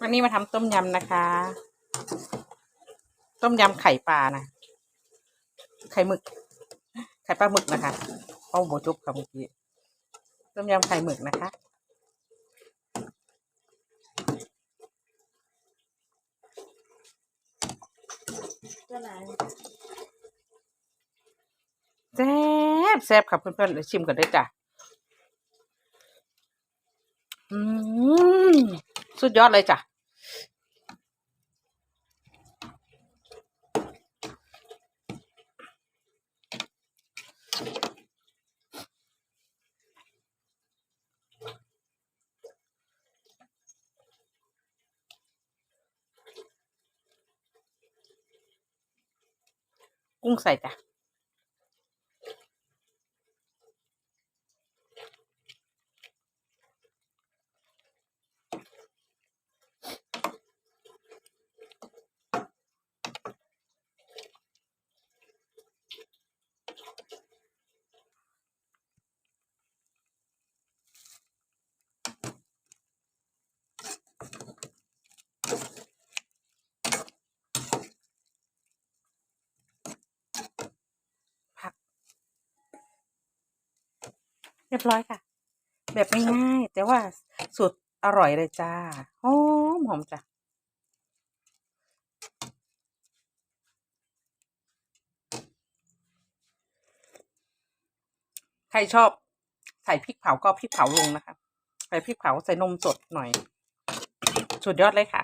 วันนี้มาทำต้มยำนะคะ ต้มยำไข่ปลานะ ไข่หมึก ไข่ปลาหมึกนะคะเอาโบจุบค่ะเมื่อกี้ ต้มยำไข่หมึกนะคะ แซ่บแซ่บครับเพื่อนๆเดี๋ยวชิมกันด้วยจ้ะ อืม สุดยอดเลยจ้ะ กุ้งใส่จ้ะ เรียบร้อยค่ะ แบบง่ายๆแต่ว่าสูตรอร่อยเลยจ้าหอมหอมจ้ะใครชอบใส่พริกเผาก็พริกเผาลงนะคะใส่พริกเผาใส่นมสดหน่อย สุดยอดเลยค่ะ